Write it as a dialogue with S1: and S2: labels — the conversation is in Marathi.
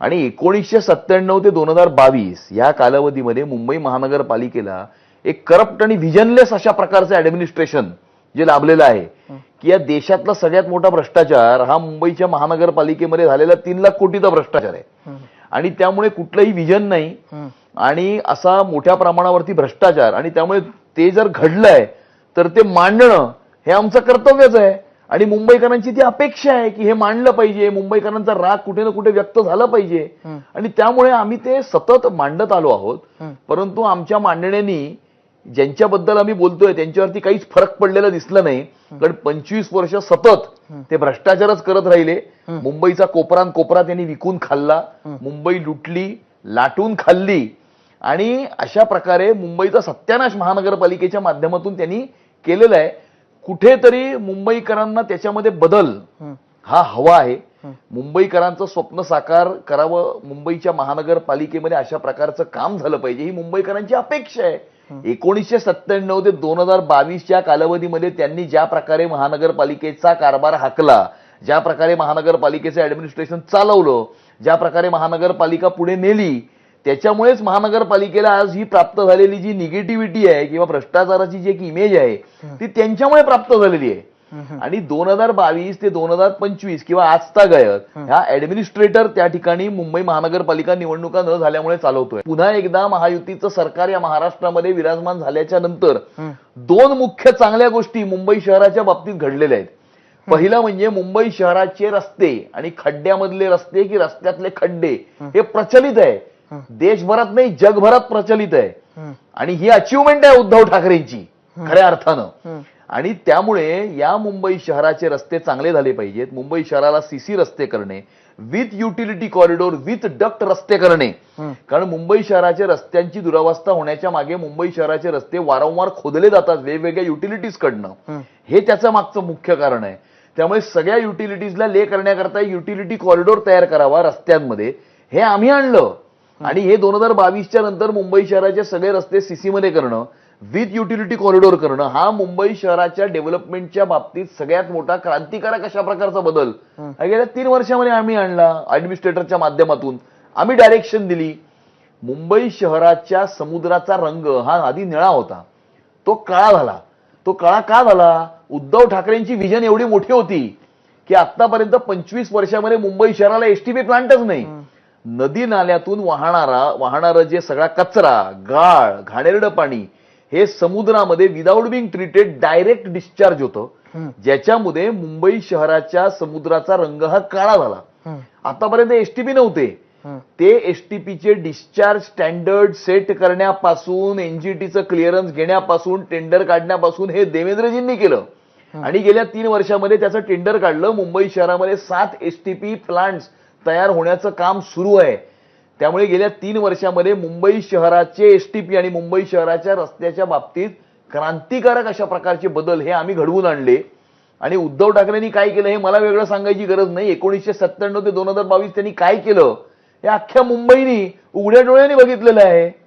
S1: आणि एकोणीसशे सत्त्याण्णव ते दोन हजार बावीस या कालावधीमध्ये मुंबई महानगरपालिकेला एक करप्ट आणि व्हिजनलेस अशा प्रकारचं ऍडमिनिस्ट्रेशन जे लाभलेलं आहे. की या देशातला सगळ्यात मोठा भ्रष्टाचार हा मुंबईच्या महानगरपालिकेमध्ये झालेला तीन लाख कोटीचा भ्रष्टाचार आहे. आणि त्यामुळे कुठलंही विजन नाही. आणि असा मोठ्या प्रमाणावरती भ्रष्टाचार आणि त्यामुळे ते जर घडलंय तर ते मांडणं हे आमचं कर्तव्यच आहे. आणि मुंबईकरांची ती अपेक्षा आहे की हे मांडलं पाहिजे मुंबईकरांचा राग कुठे ना कुठे व्यक्त झाला पाहिजे. आणि त्यामुळे आम्ही ते सतत मांडत आलो आहोत. परंतु आमच्या मांडण्यानी ज्यांच्याबद्दल आम्ही बोलतोय त्यांच्यावरती काहीच फरक पडलेला दिसला नाही. कारण पंचवीस वर्ष सतत ते भ्रष्टाचारच करत राहिले. मुंबईचा कोपरान कोपरा त्यांनी विकून खाल्ला. मुंबई लुटली लाटून खाल्ली. आणि अशा प्रकारे मुंबईचा सत्यानाश महानगरपालिकेच्या माध्यमातून त्यांनी केलेला आहे. कुठेतरी मुंबईकरांना त्याच्यामध्ये बदल हा. हवा आहे. मुंबईकरांचं स्वप्न साकार करावं मुंबईच्या महानगरपालिकेमध्ये अशा प्रकारचं काम झालं पाहिजे ही मुंबईकरांची अपेक्षा आहे. एकोणीसशे सत्त्याण्णव ते दोन हजार बावीसच्या कालावधीमध्ये त्यांनी ज्या प्रकारे महानगरपालिकेचा कारभार हाकला ज्या प्रकारे महानगरपालिकेचं ऍडमिनिस्ट्रेशन चालवलं ज्या प्रकारे महानगरपालिका पुढे नेली त्याच्यामुळेच महानगरपालिकेला आज ही प्राप्त झालेली जी निगेटिव्हिटी आहे किंवा भ्रष्टाचाराची जी एक इमेज आहे ती त्यांच्यामुळे प्राप्त झालेली आहे. आणि दोन हजार बावीस ते दोन हजार पंचवीस किंवा आजता गायक ह्या ऍडमिनिस्ट्रेटर त्या ठिकाणी मुंबई महानगरपालिका निवडणुका न झाल्यामुळे चालवतोय. पुन्हा एकदा महायुतीचं सरकार या महाराष्ट्रामध्ये विराजमान झाल्याच्यानंतर दोन मुख्य चांगल्या गोष्टी मुंबई शहराच्या बाबतीत घडलेल्या आहेत. पहिलं म्हणजे मुंबई शहराचे रस्ते आणि खड्ड्यामधले रस्ते की रस्त्यातले खड्डे हे प्रचलित आहे. देशभरात नाही जगभरात प्रचलित आहे. आणि ही अचिव्हमेंट आहे उद्धव ठाकरेंची खऱ्या अर्थानं. आणि त्यामुळे या मुंबई शहराचे रस्ते चांगले झाले पाहिजेत. मुंबई शहराला सीसी रस्ते करणे with utility corridor with duct रस्ते करणे. कारण मुंबई शहराच्या रस्त्यांची दुरावस्था होण्याच्या मागे मुंबई शहराचे रस्ते वारंवार खोदले जातात वेगवेगळ्या युटिलिटीज कडनं. हे त्याचं मागचं मुख्य कारण आहे. त्यामुळे सगळ्या युटिलिटीजला ले करण्याकरता युटिलिटी कॉरिडोर तयार करावा रस्त्यांमध्ये. हे आम्ही आणलं. आणि हे दोन हजार बावीसच्या नंतर मुंबई शहराचे सगळे रस्ते सीसी मध्ये करणं विथ युटिलिटी कॉरिडोर करणं हा मुंबई शहराच्या डेव्हलपमेंटच्या बाबतीत सगळ्यात मोठा क्रांतिकारक अशा प्रकारचा बदल. गेल्या तीन वर्षामध्ये आम्ही आणला ऍडमिनिस्ट्रेटरच्या माध्यमातून. आम्ही डायरेक्शन दिली. मुंबई शहराच्या समुद्राचा रंग हा आधी निळा होता. तो काळा झाला. तो काळा का झाला? उद्धव ठाकरेंची विजन एवढी मोठी होती की आतापर्यंत पंचवीस वर्षामध्ये मुंबई शहराला एसटीपी प्लांटच नाही. नदी नाल्यातून वाहणारा वाहणारं जे सगळा कचरा गाळ घाणेरडं पाणी हे समुद्रामध्ये without being treated direct discharge होतं. ज्याच्यामध्ये मुंबई शहराच्या समुद्राचा रंग हा काळा झाला. आतापर्यंत एसटीपी नव्हते. ते एसटीपीचे डिस्चार्ज स्टँडर्ड सेट करण्यापासून एनजीटीचं क्लिअरन्स घेण्यापासून टेंडर काढण्यापासून हे देवेंद्रजींनी केलं. आणि गेल्या तीन वर्षामध्ये त्याचं टेंडर काढलं. मुंबई शहरामध्ये सात एसटीपी प्लांट्स तयार होण्याचं काम सुरू आहे. त्यामुळे गेल्या तीन वर्षामध्ये मुंबई शहराचे एसटीपी आणि मुंबई शहराच्या रस्त्याच्या बाबतीत क्रांतिकारक अशा प्रकारचे बदल हे आम्ही घडवून आणले. आणि उद्धव ठाकरेंनी काय केलं हे मला वेगळं सांगायची गरज नाही. एकोणीसशे सत्त्याण्णव ते दोन हजार बावीस त्यांनी काय केलं हे अख्ख्या मुंबईनी उघड्या डोळ्यांनी बघितलेलं आहे.